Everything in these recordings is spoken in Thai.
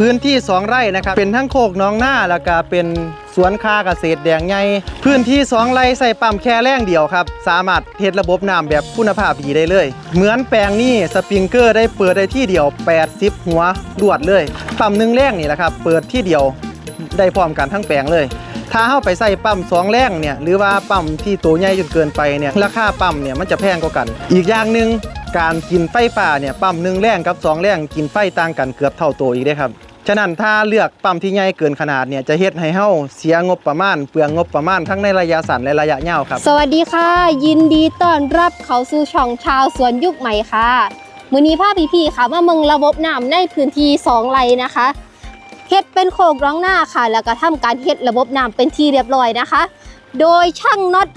พื้นที่ 2 ไร่นะครับ เป็นทั้งโคกน้องหน้าแล้วก็เป็นสวนคาเกษตรแดงใหญ่พื้นที่ 2 ไร่ใส่ปั๊มแค่แรงเดียวครับ สามารถเฮ็ดระบบน้ำแบบคุณภาพดีได้เลย เหมือนแปลงนี้สปริงเกอร์ได้เปิดได้ที่เดียว 80 หัวรวดเลยปั๊มหนึ่งแรงนี่แหละครับ เปิดที่เดียวได้พร้อมกันทั้งแปลงเลยถ้าเข้าไปใส่ปั๊มสองแรงเนี่ยหรือว่าปั๊มที่ตัวใหญ่จนเกินไปเนี่ยราคาปั๊มเนี่ยมันจะแพงกว่ากัน อีกอย่างหนึ่งการกินไฟฟ้าเนี่ยปั๊มหนึ่งแรงกับสองแรงกินไฟต่างกันเกือบเท่าตัวอีกได้ครับ ฉะนั้นถ้าเลือกปั๊มที่ใหญ่เกินขนาดเนี่ยจะเฮ็ดให้เฮาเสียงบประมาณเปลืองงบประมาณทั้งในระยะสั้นและระยะยาวครับ สวัสดีค่ะ ยินดีต้อนรับเขาสู่ช่องชาวสวนยุคใหม่ค่ะมือนี้ภาพพี่ๆค่ะมาเมืองระบบน้ำในพื้นที่2ไร่นะคะเฮ็ดเป็นโคกร้องหน้าค่ะ แล้วก็ทำการเฮ็ดระบบน้ำเป็นที่เรียบร้อยนะคะ โดยช่างน็อต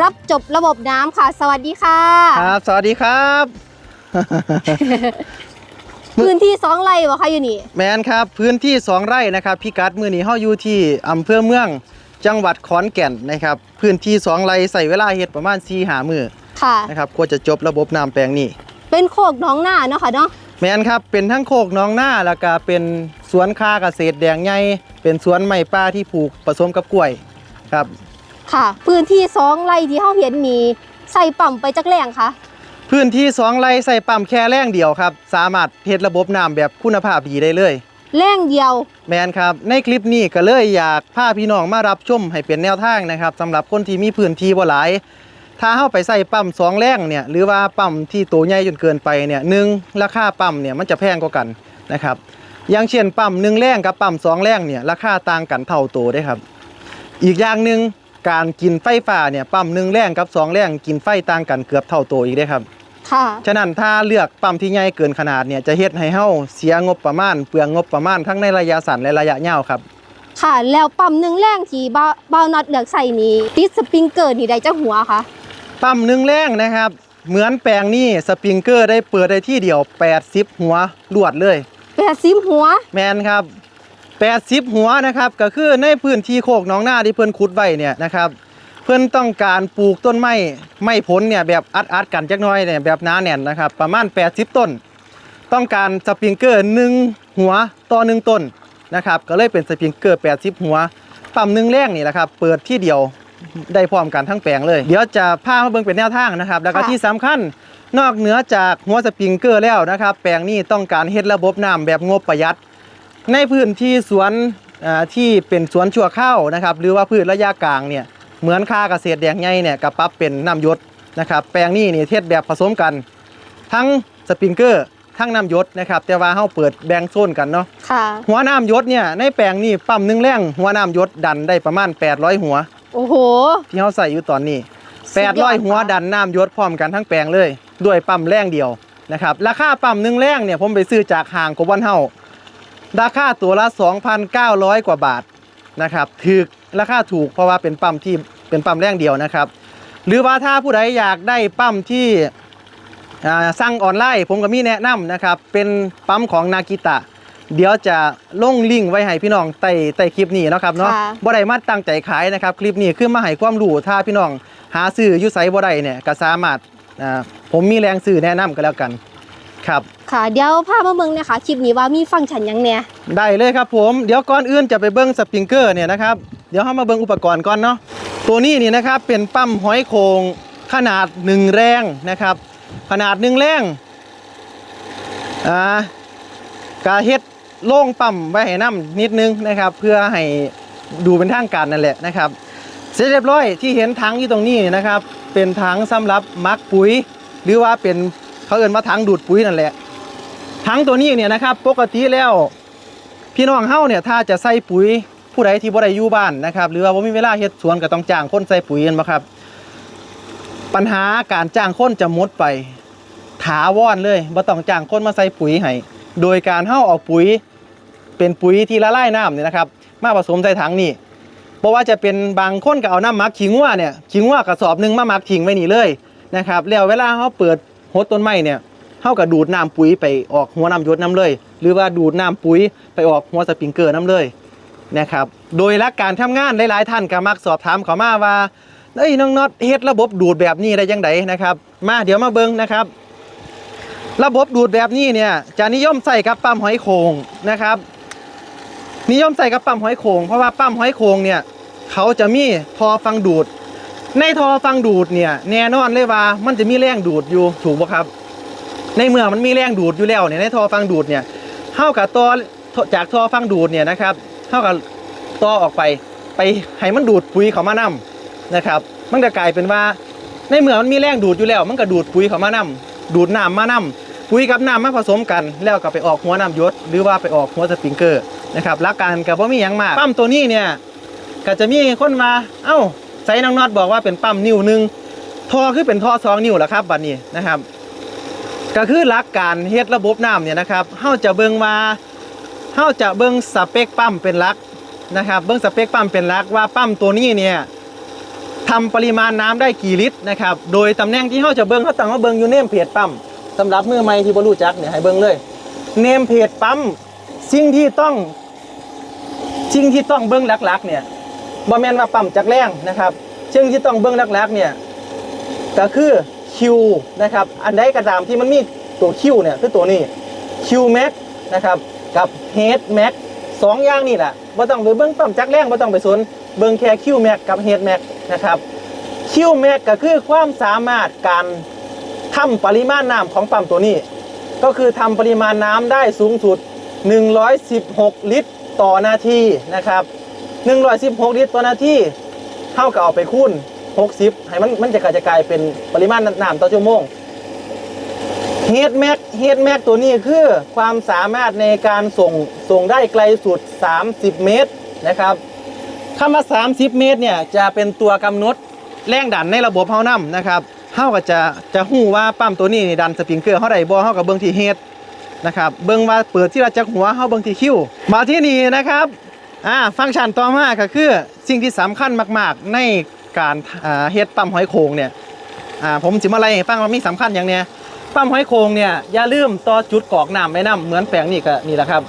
รับจบระบบน้ำค่ะ สวัสดีค่ะ ครับ สวัสดีครับ พื้นที่2ไร่บ่คะอยู่นี่ แมนครับพื้นที่2ไร่นะครับพิกัดมือนี้เฮาอยู่ที่อำเภอเมืองจังหวัดขอนแก่นนะครับ พื้นที่2ไร่ใส่เวลาเฮ็ดประมาณ4หามือค่ะนะครับกว่าจะจบระบบน้ำแปลงนี้ เป็นโคกน้องหน้าเนาะค่ะเนาะแมนครับเป็นทั้งโคกหน้องหน้าแล้วก็เป็นสวนคาเกษตรแดงใหญ่เป็นสวนไม้ป่าที่ปลูกผสมกับกล้วยครับ ค่ะ พื้นที่2ไร่ที่เฮาเห็นนี่ใส่ปั๊มไปจักแรงคะ พื้นที่2ไร่ใส่ปั๊มแค่แรงเดียวครับ สามารถเฮ็ดระบบน้ำแบบคุณภาพดีได้เลยแรงเดียว แมนครับ ในคลิปนี้ก็เลยอยากพาพี่น้องมารับชมให้เป็นแนวทางนะครับสำหรับคนที่มีพื้นที่บ่หลาย ถ้าเข้าไปใส่ปั๊มสองแรงเนี่ยหรือว่าปั๊มที่ตัวใหญ่จนเกินไปเนี่ยหนึ่งราคาปั๊มเนี่ยมันจะแพงกว่ากันนะครับอย่างเช่นปั๊มหนึ่งแรงกับปั๊มสองแรงเนี่ยราคาต่างกันเท่าตัวได้ครับ อีกอย่างหนึ่งการกินไฟฟ้าเนี่ยปั๊มหนึ่งแรงกับสองแรงกินไฟต่างกันเกือบเท่าตัวอีกได้ครับ ค่ะ ฉะนั้นถ้าเลือกปั๊มที่ใหญ่เกินขนาดเนี่ยจะเฮ็ดให้เฮาเสียงบประมาณเปลืองงบประมาณทั้งในระยะสั้นและระยะยาวครับ ค่ะ แล้วปั๊มหนึ่งแรงที่บ้าบ้าวน็อตเลือกใส่นี้ติดสปริงเกอร์นี่ได้จักหัวคะปั๊มหนึ่งแรงนะครับ เหมือนแปลงนี้สปริงเกอร์ได้เปิดได้ที่เดียว 80 หัวรวดเลยแปดสิบหัว แมนครับ 80 หัวนะครับก็คือในพื้นที่โคกหน้องหน้าที่เพิ่นขุดไว้เนี่ยนะครับ เพิ่นต้องการปลูกต้นไม้ไม้ผลเนี่ยแบบอัดอัดๆกันจักหน้อยเนี่ยแบบหนาแน่นนะครับ ประมาณ 80 ต้น ต้องการสปริงเกอร์หนึ่งหัวต่อหนึ่งต้นนะครับก็เลยเป็นสปริงเกอร์ 80 หัวปั๊มหนึ่งแรงนี่แหละครับเปิดที่เดียวได้พร้อมกันทั้งแปลงเลย เดี๋ยวจะพามาเบิ่งเป็นแนวทางนะครับ แล้วก็ค่ะที่สำคัญนอกเหนือจากหัวสปริงเกอร์แล้วนะครับ แปลงนี้ต้องการเฮ็ดระบบน้ำแบบงบประหยัด ในพื้นที่สวนอ่าที่เป็นสวนชั่วข้าวนะครับ หรือว่าพืชระยะกลางเนี่ย เหมือนค่าเกษตรแดงใหญ่เนี่ยกับปรับเป็นน้ำหยศนะครับแปลงนี้นี่เทศแบบผสมกัน ทั้งสปริงเกอร์ทั้งน้ำหยศนะครับแต่ว่าเฮาเปิดแบ่งโซนกันเนาะค่ะ หัวน้ำหยศเนี่ยในแปลงนี้ปั๊มหนึ่งแรงหัวน้ำหยศดันได้ประมาณ 800 หัว โอ้โห ที่เฮาใส่อยู่ตอนนี้สุดยอด800 หัวค่ะดันน้ำหยศพร้อมกันทั้งแปลงเลย ด้วยปั๊มแรงเดียวนะครับราคาปั๊มหนึ่งแรงเนี่ยผมไปซื้อจากห้างกบวันเฮาราคาตัวละ 2,900 กว่าบาทนะครับถือ ราคาถูกเพราะว่าเป็นปั๊มที่เป็นปั๊มแรงเดียวนะครับ หรือว่าถ้าผู้ใดอยากได้ปั๊มที่อ่าสั่งออนไลน์ผมก็มีแนะนำนะครับ เป็นปั๊มของนากิตะ เดี๋ยวจะลงลิงก์ไว้ให้พี่น้องใต้ใต้คลิปนี้เนาะครับเนาะค่ะบ่ได้มาตั้งใจขายนะครับ คลิปนี้คือมาให้ความรู้ถ้าพี่น้องหาซื้ออยู่ไสบ่ได้เนี่ยก็สามารถอ่าผมมีแรงซื้อแนะนำก็แล้วกันครับค่ะเดี๋ยวพามาเมืองนะคะคลิปนี้ว่ามีฟังก์ชันหยังเนี่ยได้เลยครับผม เดี๋ยวก่อนอื่นจะไปเบิ้งสปริงเกอร์เนี่ยนะครับ เดี๋ยวเรามาเบิ้งอุปกรณ์ก่อนเนาะตัวนี้นี่นะครับเป็นปั๊มห้อยโขงขนาดหนึ่งแรงนะครับ ขนาดหนึ่งแรงอ่ากาเฮ็ดโล่งปั๊มไว้ให้น้ำนิดนึงนะครับ เพื่อให้ดูเป็นทางการนั่นแหละนะครับ เสร็จเรียบร้อยที่เห็นถังอยู่ตรงนี้นะครับ เป็นถังสำหรับมักปุ๋ย หรือว่าเป็นเขาเอิ้นว่าถังดูดปุ๋ยนั่นแหละถังตัวนี้เนี่ยนะครับ ปกติแล้วพี่น้องเฮาเนี่ยถ้าจะใส่ปุ๋ย ผู้ใดที่บ่ได้อยู่บ้านนะครับหรือว่าบ่มีเวลาเฮ็ดสวนก็ต้องจ้างคนใส่ปุ๋ยกันบ่ครับ ปัญหาการจ้างคนจะหมดไปถาวรเลยบ่ต้องจ้างคนมาใส่ปุ๋ยให้โดยการเฮาเอาปุ๋ย เป็นปุ๋ยที่ละลายน้ำเนี่ยนะครับ มาผสมใส่ถังนี่เพราะว่าจะเป็นบางคนก็เอาน้ำมักขิงว่าเนี่ยขิงว่ากระสอบหนึงมามักทิ้งไว้นี่เลยนะครับแล้วเวลาเฮาเปิดหดต้นไม้เนี่ยเฮาก็ดูดน้ำปุ๋ยไปออกหัวน้ำยดน้ำเลย หรือว่าดูดน้ำปุ๋ยไปออกหัวสปริงเกอร์น้ำเลย นะครับ โดยหลักการทำงานหลายๆท่านก็มักสอบถามเขามาว่าเอ้ยน้องน็อตเฮ็ดระบบดูดแบบนี้ได้ยังไงนะครับ มาเดี๋ยวมาเบิ่งนะครับ ระบบดูดแบบนี้เนี่ยจะนิยมใส่กับปั๊มหอยโขงนะครับ นิยมใส่กับปั๊มหอยโขงเพราะว่าปั๊มหอยโขงเนี่ยเขาจะมีทอฟังดูด ในทอฟังดูดเนี่ยแน่นอนเลยว่ามันจะมีแรงดูดอยู่ถูกป่ะครับ ในเมื่อมันมีแรงดูดอยู่แล้วเนี่ยในทอฟังดูดเนี่ยเท่ากับตัวจากทอฟังดูดเนี่ยนะครับ เท่ากับต่อออกไป ไปให้มันดูดปุ๋ยเขามานํนะครับ มันจะกลายเป็นว่า ในเมื่อมันมีแรงดูดอยู่แล้ว มันก็ดูดปุ๋ยเขามานํดูดน้ำมานํปุ๋ยกับน้ำมาผสมกัน แล้วก็ไปออกหัวน้ำยศหรือว่าไปออกหัวสปริงเกอร์นะครับหลักการกับว่ามีหยังมากปั๊มตัวนี้เนี่ยก็จะมีคนมาเอ้าใส่น้องนอตบอกว่าเป็นปั๊มนิ้วหนึ่งทอคือเป็นทอสองนิ้วแหละครับบัดนี้นะครับ ก็คือหลักการเฮ็ดระบบน้ำเนี่ยนะครับเฮาจะเบิ่งว่า เฮาจะเบิ่งสเปคปั๊มเป็นลักนะครับเบิ่งสเปคปั๊มเป็นลักว่าปั๊มตัวนี้เนี่ยทำปริมาณน้ำได้กี่ลิตรนะครับโดยตำแหน่งที่เฮาจะเบิ่งเฮาต้องมาเบิ่งยูเนมเพจปั๊มสำหรับมือใหม่ที่บรูจักเนี่ยให้เบิ่งเลยเนมเพจปั๊มสิ่งที่ต้องสิ่งที่ต้องเบิ่งลักๆเนี่ยบ่แมนว่าปั๊มจักแรงนะครับสิ่งที่ต้องเบิ่งลักๆเนี่ยก็คือ Q นะครับ อันใดก็ตามที่มันมีตัว Q เนี่ยคือตัวนี้ Q Max นะครับ กับ Head Max สองอย่างนี่แหละบ่ต้องไปเบิ่งปั๊มจักแรงบ่ต้องไปสนเบิ่งแค่ Q Max กับ Head Max นะครับ Q Max ก็คือความสามารถการทำปริมาณน้ำของปั๊มตัวนี้ ก็คือทำปริมาณน้ำได้สูงสุด 116 ลิตรต่อนาทีนะครับ 116 ลิตรต่อนาทีเท่ากับเอาไปคูณ60 ให้มันมันจะกระจายเป็นปริมาณน้ำต่อชั่วโมง เฮดแม็กเฮดแม็กตัวนี้คือความสามารถในการส่งส่งได้ไกลสุด 30 เมตรนะครับคำว่า 30 เมตรเนี่ยจะเป็นตัวกำหนดแรงดันในระบบเฮานํนะครับเฮาก็จะจะหู้ว่าปั๊มตัวนี้นี่ดันสปริงเกอร์เฮาได้บ่เฮากับเบิ่งที่เฮดนะครับเบิ่งว่าเปิดที่ระจักหัวเฮาเบิ่งที่คิวมาที่นี่นะครับอ่าฟังก์ชันต่อมาก็คือสิ่งที่สำคัญมาก ๆ ในการเฮ็ดปั๊มหอยโขงเนี่ยอ่าผมสิมาไล่ให้ฟังว่ามีสำคัญอย่างเนี้ย ปั๊มหอยโขงเนี่ยอย่าลืมต่อจุดกรอกน้ำไว้น้ำเหมือนแปลงนี่ก็นี่แหละครับ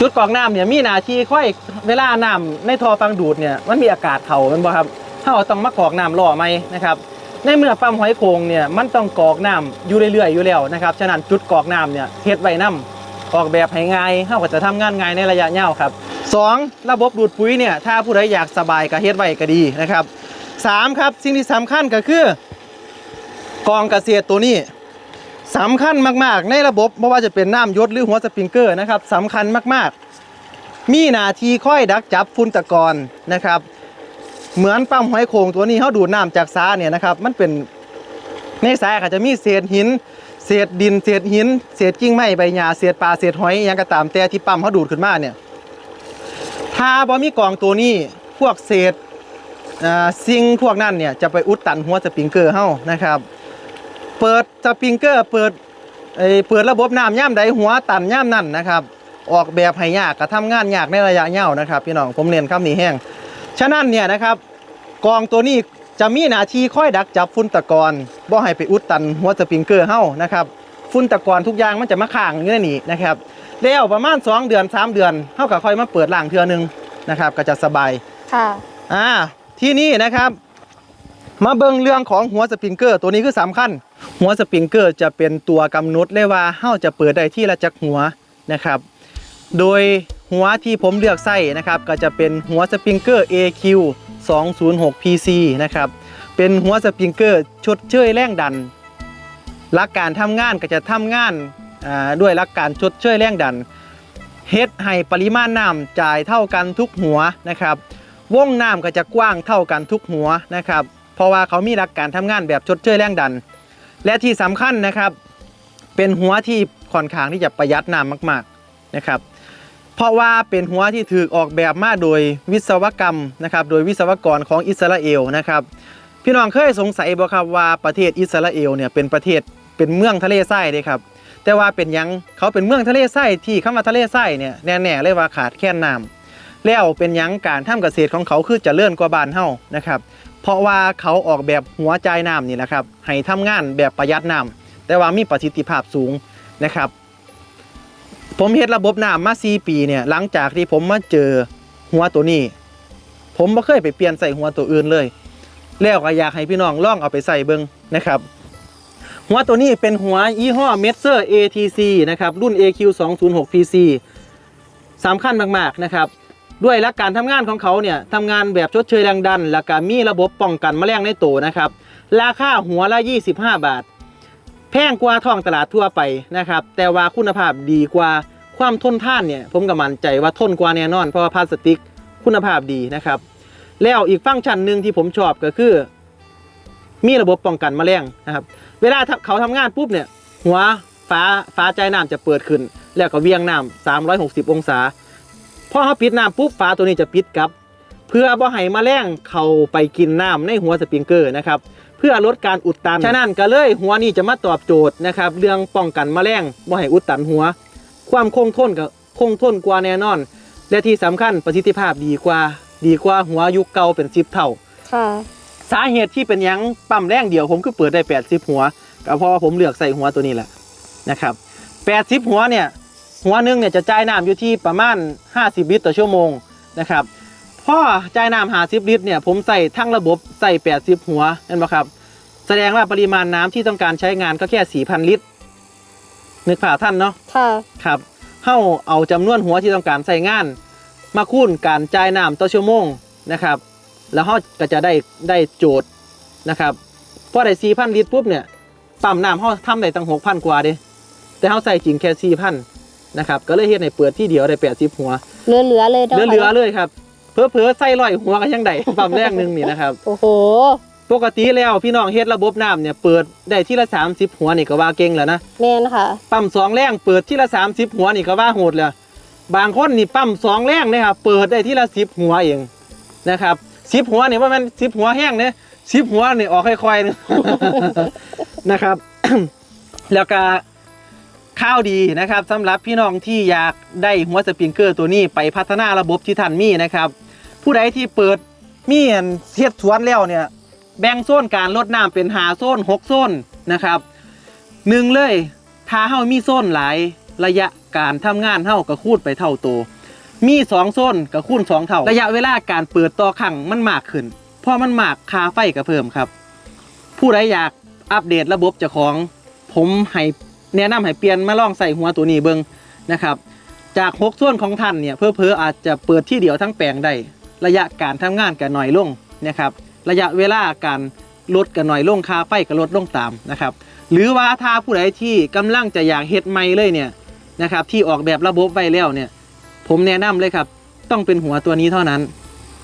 จุดกรอกน้ำเนี่ยมีหน้าที่ค่อยเวลาน้ำในท่อฟังดูดเนี่ยมันมีอากาศเข้ามันบ่ครับถ้าเฮาต้องมากรอกน้ำรอไหมนะครับในเมื่อปั๊มหอยโขงเนี่ยมันต้องกรอกน้ำอยู่เรื่อยๆอยู่แล้วนะครับฉะนั้นจุดกรอกน้ำเนี่ยเฮ็ดไว้น้ำออกแบบให้ง่ายเฮาก็จะทำงานง่ายในระยะยาวครับสองระบบดูดปุ๋ยเนี่ยถ้าผู้ใดอยากสบายก็เฮ็ดไว้ก็ดีนะครับสามครับสิ่งที่สำคัญก็คือกองกระเกษตรตัวนี้ สำคัญมากๆ ในระบบไม่ว่าจะเป็นน้ำยศหรือหัวสปริงเกอร์นะครับสำคัญมากๆ มีหนาทีค่อยดักจับฝุ่นตะกอนนะครับ เหมือนปั๊มหอยโขงตัวนี้เขาดูดน้ำจากสาเนี่ยนะครับ มันเป็นในสายก็จจะมีเศษหิน เศษดิน เศษหิน เศษกิ่งไม้ใบหญ้าเศษปลาเศษหอยอิหยังก็ตามแต่ที่ปั๊มเขาดูดขึ้นมาเนี่ยถ้าบ่มีกองตัวนี้พวกเศษสิ่งพวกนั้นเนี่ยจะไปอุดตันหัวสปริงเกอร์เฮานะครับ เปิดสปริงเกอร์เปิดเอ่อเปิดระบบน้ำย่ำใดหัวตันย่ำนั่นนะครับออกแบบให้ยากกระทำงานยากในระยะยาวนะครับพี่น้องผมเรียนคำนี้แห้งฉะนั้นเนี่ยนะครับกองตัวนี้จะมีหน้าที่ค่อยดักจับฝุ่นตะกอนบ่ให้ไปอุดตันหัวสปริงเกอร์เฮานะครับฝุ่นตะกอนทุกอย่างมันจะมาค้างอยู่ในนี้นะครับแล้วประมาณ 2 เดือน 3 เดือนเฮาก็ค่อยมาเปิดล้างเทื่อนึงนะครับ ก็จะสบายค่ะอ่าที่นี่นะครับ มาเบิ่งเรื่องของหัวสปริงเกอร์ ตัวนี้คือสำคัญ หัวสปริงเกอร์จะเป็นตัวกำหนดเลยว่าเฮาจะเปิดได้ที่ละจักหัวนะครับ โดยหัวที่ผมเลือกใส่นะครับ ก็จะเป็นหัวสปริงเกอร์ AQ 206 PC นะครับ เป็นหัวสปริงเกอร์ชดเชยแรงดันหลักการทำงานก็จะทำงานด้วยหลักการชดเชยแรงดันเฮ็ดให้ปริมาณน้ำจ่ายเท่ากันทุกหัวนะครับวงน้ำก็จะกว้างเท่ากันทุกหัวนะครับ เพราะว่าเขามีหลักการทำงานแบบชดเชยแรงดัน และที่สำคัญนะครับ เป็นหัวที่ค่อนข้างที่จะประหยัดน้ำมาก ๆนะครับ เพราะว่าเป็นหัวที่ถูกออกแบบมาโดยวิศวกรรมนะครับ โดยวิศวกรของอิสราเอลนะครับพี่น้องเคยสงสัยบ่ครับว่าประเทศอิสราเอลเนี่ยเป็นประเทศเป็นเมืองทะเลทรายเด้ครับแต่ว่าเป็นยังเขาเป็นเมืองทะเลทรายที่คำว่าทะเลทรายเนี่ยแน่ๆเลยว่าขาดแคลนน้ำแล้วเป็นยังการทำเกษตรของเขาคือจะเลื่อนกว่าบ้านเฮานะครับ เพราะว่าเขาออกแบบหัวใจน้ำนี่แหละครับให้ทำงานแบบประหยัดน้ำแต่ว่ามีประสิทธิภาพสูงนะครับ ผมเฮ็ดระบบน้ำมา4ปีเนี่ยหลังจากที่ผมมาเจอหัวตัวนี้ ผมบ่เคยไปเปลี่ยนใส่หัวตัวอื่นเลย แล้วก็อยากให้พี่น้องลองเอาไปใส่เบิ่งนะครับ หัวตัวนี้เป็นหัวยี่ห้อ m e t s e r ATC นะครับรุ่น AQ 206 PC สำคัญมากๆนะครับ ด้วยหลักการทำงานของเขาเนี่ยทำงานแบบชดเชยแรงดัน แล้วก็มีระบบป้องกันแมลงในตัวนะครับ ราคาหัวละ 25 บาท แพงกว่าท้องตลาดทั่วไปนะครับ แต่ว่าคุณภาพดีกว่าความทนทานเนี่ยผมก็มั่นใจว่าทนกว่าแน่นอน เพราะว่าพลาสติกคุณภาพดีนะครับ แล้วอีกฟังก์ชันหนึ่งที่ผมชอบก็คือ มีระบบป้องกันแมลงนะครับ เวลาเขาทำงานปุ๊บเนี่ยหัวฟ้าฟ้าใจน้ำจะเปิดขึ้น แล้วก็เวียงน้ำ360 องศา พอเขาปิดน้ำปุ๊บฟ้าตัวนี้จะปิดกลับ เพื่อบ่ให้แมลงเข้าไปกินน้ำในหัวสปริงเกอร์นะครับเพื่อลดการอุดตันฉะนั้นก็เลยหัวนี้จะมาตอบโจทย์นะครับเรื่องป้องกันแมลงบ่ให้อุดตันหัว ความคงทนก็คงทนกว่าแน่นอน และที่สำคัญประสิทธิภาพดีกว่า ดีกว่าหัวยุคเก่าเป็นสิบเท่าค่ะสาเหตุที่เป็นหยังปั๊มแรงเดียวผมคือเปิดได้ 80 หัวก็เพราะว่าผมเลือกใส่หัวตัวนี้แหละนะครับ 80 หัวเนี่ย หัวหนึงเนี่ยจะจ่ายน้ำอยู่ที่ประมาณ 50 ลิตรต่อชั่วโมงนะครับพอจ่ายน้ำ50ลิตรเนี่ยผมใส่ทั้งระบบใส่ 80 หัวเห็นไหมครับ แสดงว่าปริมาณน้ำที่ต้องการใช้งานก็แค่ 4,000 ลิตร นึกภาพท่านเนาะค่ะครับเฮาเอาจำนวนหัวที่ต้องการใส่งาน มาคูณการจ่ายน้ำต่อชั่วโมงนะครับ แล้วเฮาก็จะได้ได้โจทย์นะครับพอได้ 4,000 ลิตรปุ๊บเนี่ยปั๊มน้ำเฮาทำได้ตั้ง6,000 กว่าเด้แต่เฮาใส่จริงแค่ 4,000 นะครับก็เลยเฮ็ดให้เปิดที่เดียวได้80หัวเหลือๆเลยนาะเหลือๆเลยครับเผลอๆใส่ร้อยหัวก็ยังได้ ปั๊มแรกหนึงนี่นะครับ โอ้โห ปกติแล้วพี่น้องเฮ็ดระบบน้ำเนี่ยเปิดได้ที่ละ30 หัวนี่ก็ว่าเก่งแล้วนะแมนค่ะ ปั๊มสองแรงเปิดที่ละสามสิบหัวนี่ก็ว่าโหดเลยบางคนนี่ปั๊มสองแรงเนี่ยครับเปิดได้ที่ละสิบหัวเองนะครับสิบหัวนี่ว่ามันสิบหัวแห้งเนี่ยสิบหัวนี่ออกค่อยๆนะ นะครับ แล้วก็ ข้าวดีนะครับสำหรับพี่น้องที่อยากได้หัวสปริงเกอร์ตัวนี้ไปพัฒนาระบบที่ท่านมีนะครับ ผู้ใดที่เปิดมีอันเทียบสวนแล้วเนี่ยแบ่งโซนการลดน้ำเป็นหาโซนหกโซนนะครับหนึ่งเลยถ้าเฮามีโซนหลายระยะการทำงานเฮาก็คูณไปเท่าโตวมีสองโซนก็คูณสองเท่า ระยะเวลาการเปิดต่อครั้งมันมากขึ้นเพราะมันมากค่าไฟก็เพิ่มครับ ผู้ใดอยากอัปเดตระบบเจ้าของ ผมให้ แนะนำให้เปลี่ยนมาลองใส่หัวตัวนี้เบิ่งนะครับ จากหกส่วนของท่านเนี่ยเพอเพออาจจะเปิดที่เดียวทั้งแปลงได้ระยะการทำงานก็น้อยลงนะครับ ระยะเวลาการลดก็น้อยลงคาไฟก็ลดลงตามนะครับ หรือว่าถ้าผู้ใดที่กำลังจะอยากเฮ็ดใหม่เลยเนี่ยนะครับที่ออกแบบระบบไว้แล้วเนี่ย ผมแนะนำเลยครับ ต้องเป็นหัวตัวนี้เท่านั้น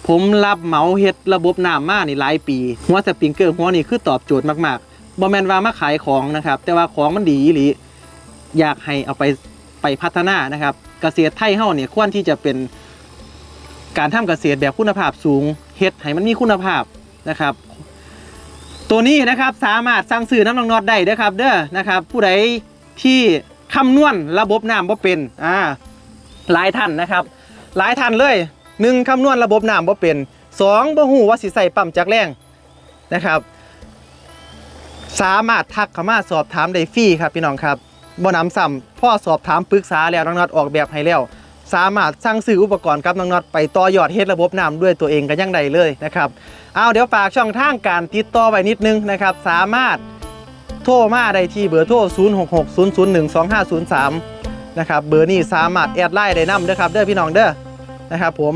ผมรับเหมาเฮ็ดระบบน้ำมานี่หลายปี หัวสปริงเกอร์หัวนี่คือตอบโจทย์มาก บ่แมนว่ามาขายของนะครับ แต่ว่าของมันดีอีหลีอยากให้เอาไปไปพัฒนานะครับ เกษตรไทยเฮาเนี่ยควรที่จะเป็นการทำเกษตรแบบคุณภาพสูงเฮ็ดให้มันมีคุณภาพนะครับ ตัวนี้นะครับสามารถสั่งซื้อน้ำนองนอดได้เด้อครับ เด้อนะครับ ผู้ใดที่คำนวณระบบน้ำบ่เป็นอ่าหลายท่านนะครับ หลายท่านเลยหนึ่งคำนวณระบบน้ำบ่เป็นสองบ่ฮู้ว่าสิใส่ปั๊มจักแรงนะครับ สามารถทักเข้ามาสอบถามได้ฟรีครับพี่น้องครับบ่น้ำซ้ำพ่อสอบถามปรึกษาแล้วน้องน็อตออกแบบให้แล้ว สามารถสั่งซื้ออุปกรณ์กับน้องน็อตไปต่อยอดเฮ็ดระบบน้ำด้วยตัวเองก็ยังได้เลยนะครับเอาเดี๋ยวฝากช่องทางการติดต่อไว้นิดนึงนะครับสามารถโทรมาได้ที่เบอร์โทร 0660012503 นะครับเบอร์นี้สามารถแอดไลน์ได้นำเด้อครับเด้อพี่น้องเด้อนะครับผม